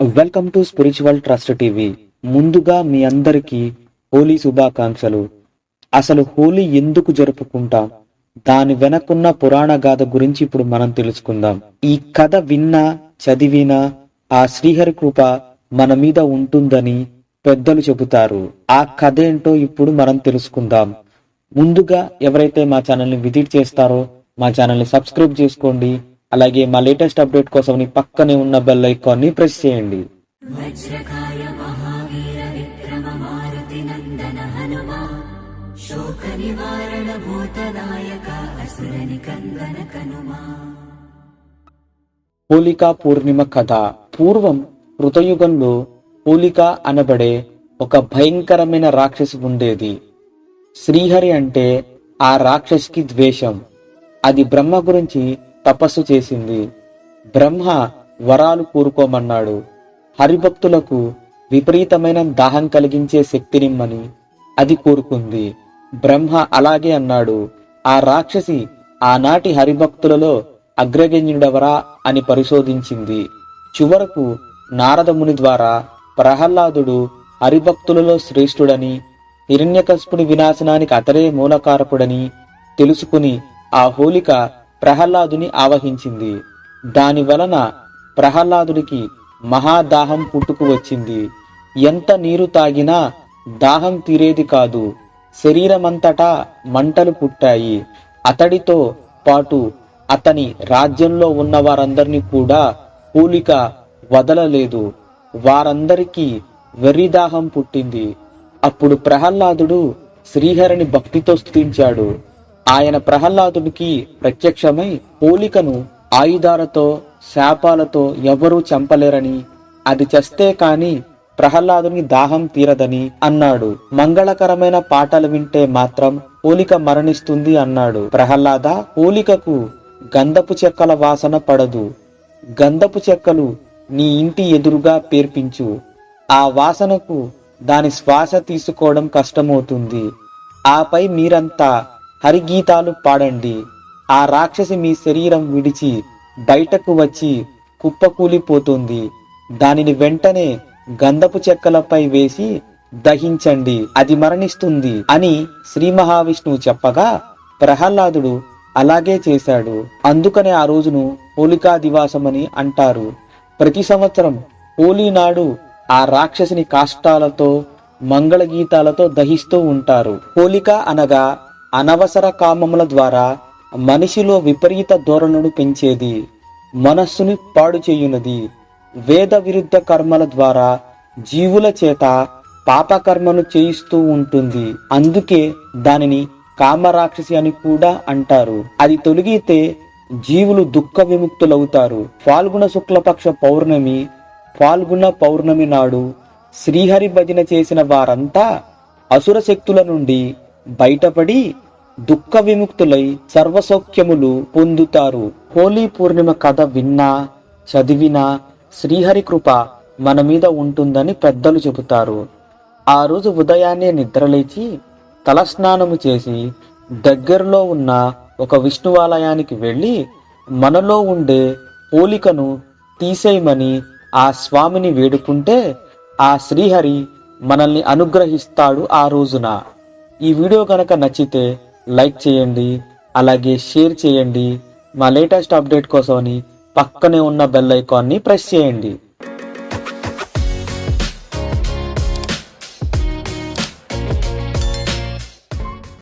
Welcome to spiritual trust TV ముందుగా మీ అందరికీ హోలీ శుభాకాంక్షలు. అసలు హోలీ ఎందుకు జరుపుకుంటాం? దాని వెనకున్న పురాణ గాథ గురించి ఇప్పుడు మనం తెలుసుకుందాం. ఈ కథ విన్నా చదివినా ఆ శ్రీహరి కృప మన మీద ఉంటుందని పెద్దలు చెబుతారు. ఆ కథ ఏంటో ఇప్పుడు మనం తెలుసుకుందాం. ముందుగా ఎవరైతే మా ఛానల్ని విజిట్ చేస్తారో మా ఛానల్ని సబ్స్క్రైబ్ చేసుకోండి. అలాగే మా లేటెస్ట్ అప్డేట్ కోసం పక్కనే ఉన్న బెల్ ఐకాన్ని ప్రెస్ చేయండి. హోలికా పూర్ణిమ కథ. పూర్వం కృతయుగంలో పూలిక అనబడే ఒక భయంకరమైన రాక్షసి ఉండేది. శ్రీహరి అంటే ఆ రాక్షసికి ద్వేషం. అది బ్రహ్మ గురించి తపస్సు చేసింది. బ్రహ్మ వరాలు కోరుకోమన్నాడు. హరిభక్తులకు విపరీతమైన దాహం కలిగించే శక్తినిమ్మని అది కోరుకుంది. బ్రహ్మ అలాగే అన్నాడు. ఆ రాక్షసి ఆనాటి హరిభక్తులలో అగ్రగణ్యుడెవరా అని పరిశోధించింది. చివరకు నారదముని ద్వారా ప్రహ్లాదుడు హరిభక్తులలో శ్రేష్ఠుడని హిరణ్యకశిపుని వినాశనానికి అతడే మూలకారకుడని తెలుసుకుని ఆ హోలిక ప్రహ్లాదుని ఆవహించింది. దాని వలన ప్రహ్లాదుడికి మహాదాహం పుట్టుకు వచ్చింది. ఎంత నీరు తాగినా దాహం తీరేది కాదు. శరీరమంతటా మంటలు పుట్టాయి. అతడితో పాటు అతని రాజ్యంలో ఉన్న వారందరినీ కూడా పూలిక వదలలేదు. వారందరికీ వెర్రిదాహం పుట్టింది. అప్పుడు ప్రహ్లాదుడు శ్రీహరిని భక్తితో స్తుతించాడు. ఆయన ప్రహ్లాదుడికి ప్రత్యక్షమై హోలికను ఆయుధాలతో శాపాలతో ఎవరూ చంపలేరని అది చస్తే కాని ప్రహ్లాదుని దాహం తీరదని అన్నాడు. మంగళకరమైన పాటలు వింటే మాత్రం హోలిక మరణిస్తుంది అన్నాడు. ప్రహ్లాద హోలికకు గంధపు చెక్కల వాసన పడదు. గంధపు చెక్కలు నీ ఇంటి ఎదురుగా పేర్పించు. ఆ వాసనకు దాని శ్వాస తీసుకోవడం కష్టమవుతుంది. ఆపై మీరంతా హరిగీతాలు పాడండి. ఆ రాక్షసి మీ శరీరం విడిచి బయటకు వచ్చి కుప్పకూలిపోతుంది. దానిని వెంటనే గంధపు చెక్కలపై వేసి దహించండి అది మరణిస్తుంది అని శ్రీ మహావిష్ణువు చెప్పగా ప్రహ్లాదుడు అలాగే చేశాడు. అందుకనే ఆ రోజును హోలికా దివాసమని అంటారు. ప్రతి సంవత్సరం హోలీ నాడు ఆ రాక్షసిని కాష్టాలతో మంగళ గీతాలతో దహిస్తూ ఉంటారు. హోలిక అనగా అనవసర కామముల ద్వారా మనిషిలో విపరీత ధోరణును పెంచేది మనస్సుని పాడు చేయునది. వేద విరుద్ధ కర్మల ద్వారా జీవుల చేత పాపకర్మను చేయిస్తూ ఉంటుంది. అందుకే దానిని కామరాక్షసి అని కూడా అంటారు. అది తొలగితే జీవులు దుఃఖ విముక్తులవుతారు. ఫాల్గుణ శుక్లపక్ష పౌర్ణమి ఫాల్గుణ పౌర్ణమి నాడు శ్రీహరి భజన చేసిన వారంతా అసుర శక్తుల నుండి బయటపడి దుఃఖ విముక్తులై సర్వసౌఖ్యములు పొందుతారు. హోలీ పూర్ణిమ కథ విన్నా చదివినా శ్రీహరి కృప మన మీద ఉంటుందని పెద్దలు చెబుతారు. ఆ రోజు ఉదయాన్నే నిద్రలేచి తలస్నానము చేసి దగ్గరలో ఉన్న ఒక విష్ణువాలయానికి వెళ్ళి మనలో ఉండే పోలికను తీసేయమని ఆ స్వామిని వేడుకుంటే ఆ శ్రీహరి మనల్ని అనుగ్రహిస్తాడు ఆ రోజున. ఈ వీడియో కనుక నచ్చితే లైక్ చేయండి అలాగే షేర్ చేయండి. మా లేటెస్ట్ అప్డేట్ కోసమని పక్కనే ఉన్న బెల్ ఐకాన్ని ప్రెస్ చేయండి.